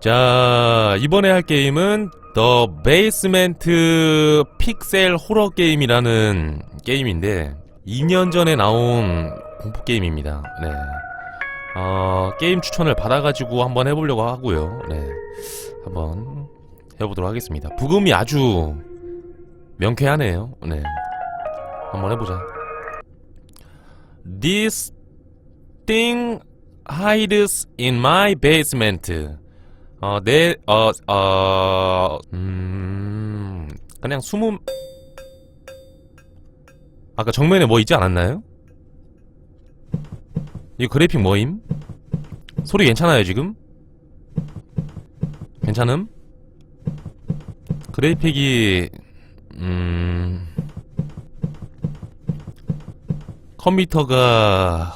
자, 이번에 할 게임은 The Basement 픽셀 호러 게임이라는 게임인데 2년 전에 나온 공포 게임입니다. 네. 어, 게임 추천을 받아가지고 한번 해보려고 하고요. 네. 한번 해보도록 하겠습니다. 부금이 아주 명쾌하네요. 네. 한번 해보자. This thing hides in my basement. 어, 내, 어, 어, 음, 그냥 숨음, 아까 정면에 뭐 있지 않았나요? 이 그래픽 뭐임? 소리 괜찮아요, 지금? 괜찮음? 그래픽이, 음, 컴퓨터가,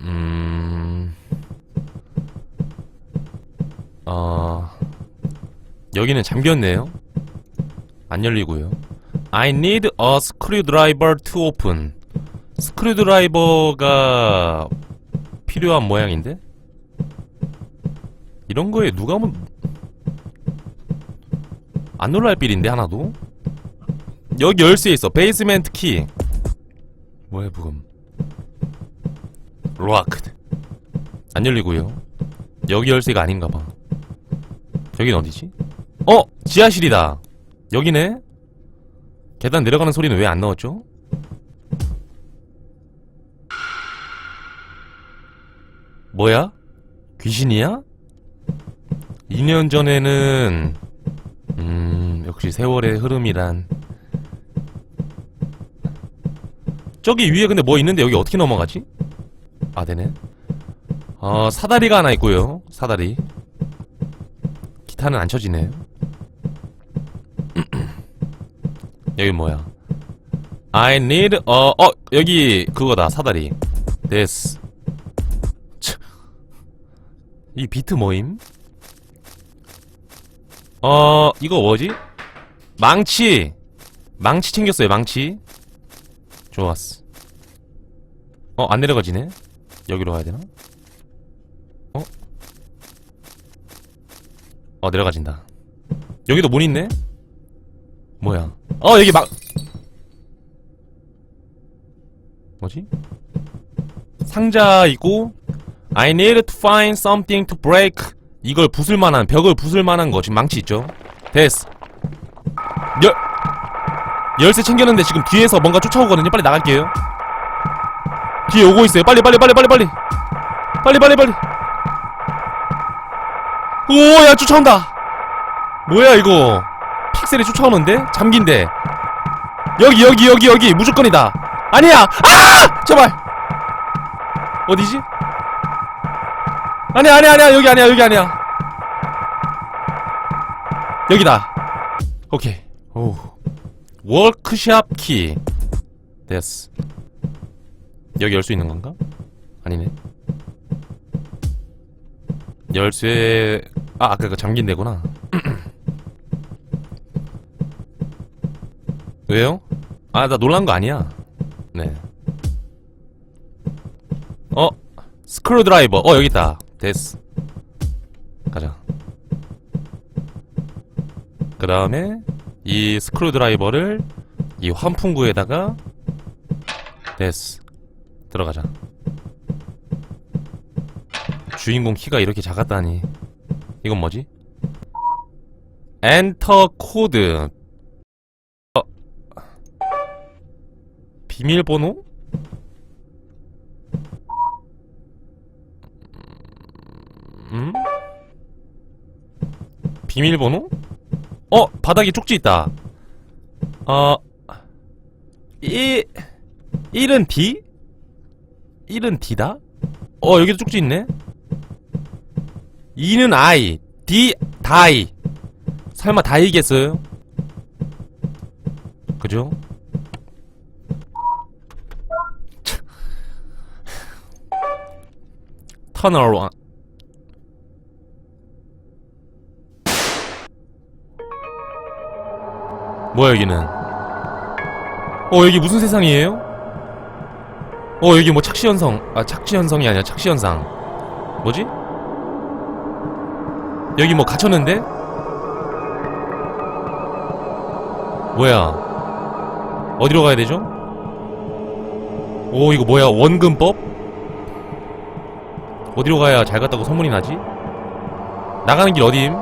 음, 어, 여기는 잠겼네요. 안 열리고요. I need a screwdriver to open. 스크류드라이버가 필요한 모양인데? 이런 거에 누가 뭐, 안 놀랄 빌인데, 하나도? 여기 열쇠 있어. 베이스멘트 키. 뭐야, 부금. 로아크. 안 열리고요. 여기 열쇠가 아닌가 봐. 여긴 어디지? 어! 지하실이다. 여기네? 계단 내려가는 소리는 왜 안 나왔죠? 뭐야? 귀신이야? 2년 전에는 음 역시 세월의 흐름이란 저기 위에 근데 뭐 있는데 여기 어떻게 넘어가지? 아 되네 어 사다리가 하나 있고요 사다리 기타는 안 쳐지네 여기 뭐야 I need 어, 어 여기 그거다 사다리 됐어 이 비트 뭐임? 어, 이거 뭐지? 망치! 망치 챙겼어요, 망치. 좋았어. 어, 안 내려가지네? 여기로 가야 되나? 어, 내려가진다. 여기도 문 있네? 뭐야? 어, 여기 막, 뭐지? 상자 있고, I need to find something to break. 이걸 부술 만한, 벽을 부술 만한 거. 지금 망치 있죠? 됐어. 열, 열쇠 챙겼는데 지금 뒤에서 뭔가 쫓아오거든요. 빨리 나갈게요. 뒤에 오고 있어요. 빨리, 빨리, 빨리, 빨리, 빨리. 빨리, 빨리, 빨리. 오, 야, 쫓아온다. 뭐야, 이거. 픽셀이 쫓아오는데? 잠긴데. 여기, 여기, 여기, 여기. 무조건이다. 아니야! 아! 제발! 어디지? 아니야 아니야 아니야 여기 아니야 여기 아니야 여기다 오케이 오 워크샵 키 됐어 여기 열 수 있는 건가? 아니네 열쇠 아 아까 그 잠긴 데구나. 왜요? 아 나 놀란 거 아니야. 네. 어? 스크류 드라이버. 어 여기 있다. 됐어. 가자. 그 다음에 이 스크류 드라이버를 이 환풍구에다가 됐어. 들어가자 주인공 키가 이렇게 작았다니 이건 뭐지? 엔터 코드 어. 비밀번호? 음? 비밀번호? 어! 바닥에 쪽지 있다. 어... 1... 1은 D? 1은 D다? 어, 여기도 쪽지 있네? 2는 I. D, 다이. 설마 다이겠어요? 그죠? 터널 원. 뭐야 여기는 어 여기 무슨 세상이에요? 어 여기 뭐 착시현성 아 착시현성이 아니라 착시현상 뭐지? 여기 뭐 갇혔는데? 뭐야? 어디로 가야 되죠? 오 이거 뭐야 원근법? 어디로 가야 잘 갔다고 소문이 나지? 나가는 길 어디임?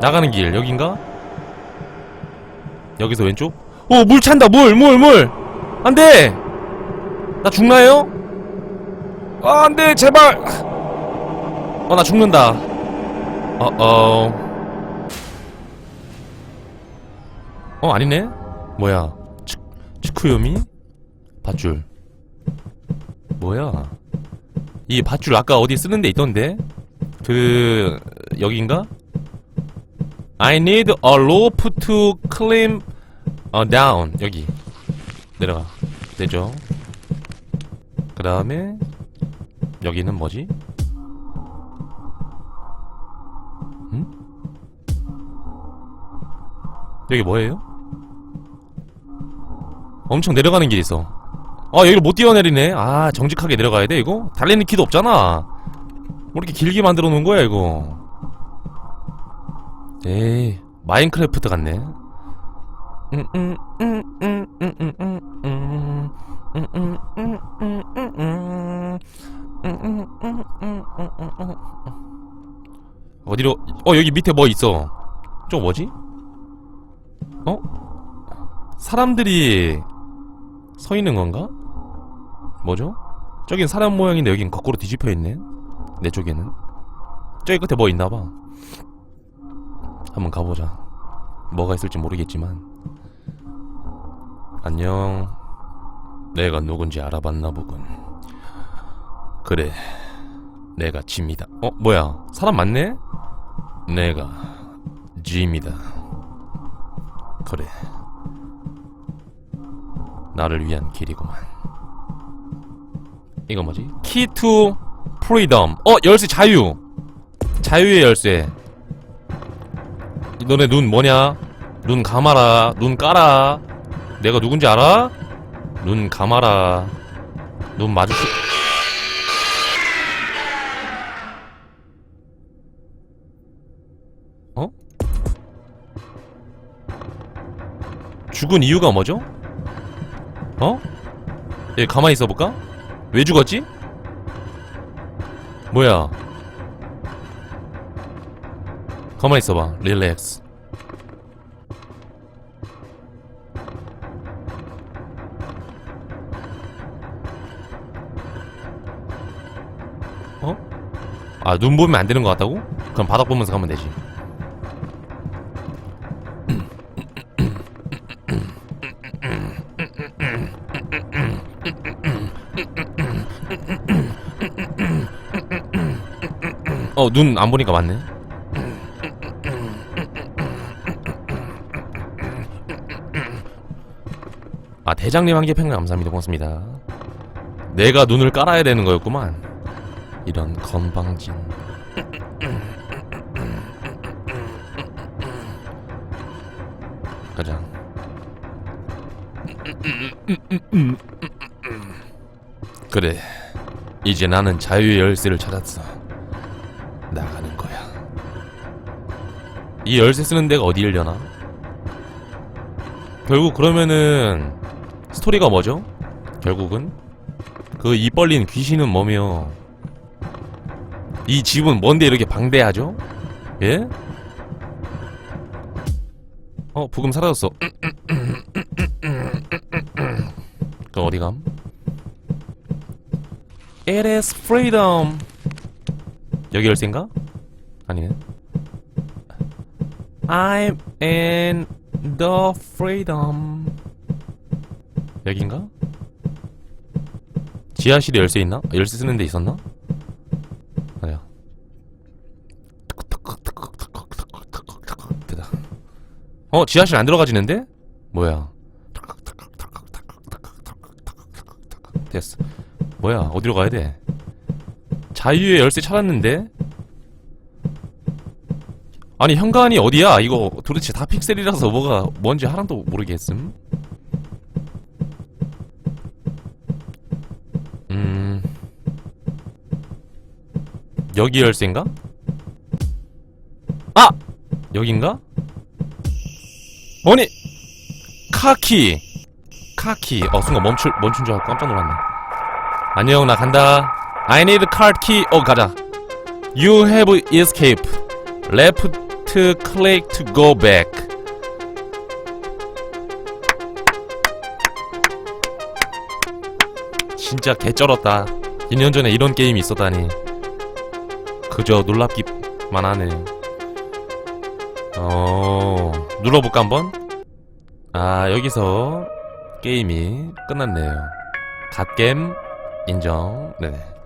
나가는 길 여긴가? 여기서 왼쪽? 오 물 찬다 물 물 물 안돼 나 죽나요? 아 안돼 제발 어 나 죽는다. 어 어. 어 아니네? 뭐야? 츠, 츠쿠요미? 밧줄. 뭐야? 이 밧줄 아까 어디 쓰는 데 있던데? 그 여긴가? I need a rope to climb 어 down. 여기. 내려가. 되죠? 그 다음에 여기는 뭐지 응? 여기 뭐예요? 엄청 내려가는 길이 있어 아 여기를 못 뛰어내리네 아 정직하게 내려가야 돼 이거? 달리는 키도 없잖아 뭐 이렇게 길게 만들어 놓은 거야 이거 에이 마인크래프트 같네 어디로 어 여기 밑에 뭐 있어 저거 뭐지? 어? 사람들이 서 있는 건가? 뭐죠? 저긴 사람 모양인데 여긴 거꾸로 뒤집혀 있네. 내 쪽에는. 저기 끝에 뭐 있나 봐. 한번 가보자. 뭐가 있을지 모르겠지만. 안녕. 내가 누군지 알아봤나 보군. 그래. 내가 짐이다. 어, 뭐야? 사람 맞네? 내가 짐이다. 그래. 나를 위한 길이구만. 이거 뭐지? 키 투 프리덤. 어, 열쇠 자유. 자유의 열쇠. 너네 눈 뭐냐? 눈 감아라. 눈 까라. 내가 누군지 알아? 눈 감아라. 눈 마주치. 죽은 이유가 뭐죠? 어? 얘 가만히 있어볼까? 왜 죽었지? 뭐야? 가만히 있어봐. 릴렉스. 어? 아, 눈 보면 안 되는 것 같다고? 그럼 바닥 보면서 가면 되지. 어, 눈 안 보니까 맞네. 아, 대장님 한 개팽 감사합니다. 고맙습니다. 내가 눈을 깔아야 되는 거였구만. 이런 건방진. 가자. 그래. 이제 나는 자유의 열쇠를 찾았어. 나가는 거야. 이 열쇠 쓰는 데가 어디일려나? 결국 그러면은 스토리가 뭐죠? 결국은 그 입 벌린 귀신은 뭐며 이 집은 뭔데 이렇게 방대하죠? 예? 어 부금 사라졌어. 그 어디 감? It is freedom. 여기 열쇠인가? 아니네. I'm in the freedom. 여긴가? 지하실에 열쇠 있나? 열쇠 쓰는 데 있었나? 아니야. 어, 지하실 안 들어가지는데? 뭐야? 됐어. 뭐야? 어디로 가야 돼? 자유의 열쇠 찾았는데? 아니 현관이 어디야? 이거 도대체 다 픽셀이라서 뭐가 뭔지 하나도 모르겠음. 음 여기 열쇠인가? 아! 여긴가? 아니! 카키! 카키. 어, 순간 멈출, 멈춘 줄 알고 깜짝 놀랐네. 안녕, 나 간다. I need card key. 어, 가자. You have escape. Left click to go back. 진짜 개쩔었다. 2년 전에 이런 게임이 있었다니. 그저 놀랍기만 하네. 어, 눌러볼까 한번? 아, 여기서 게임이 끝났네요. 갓겜 인정. 네네.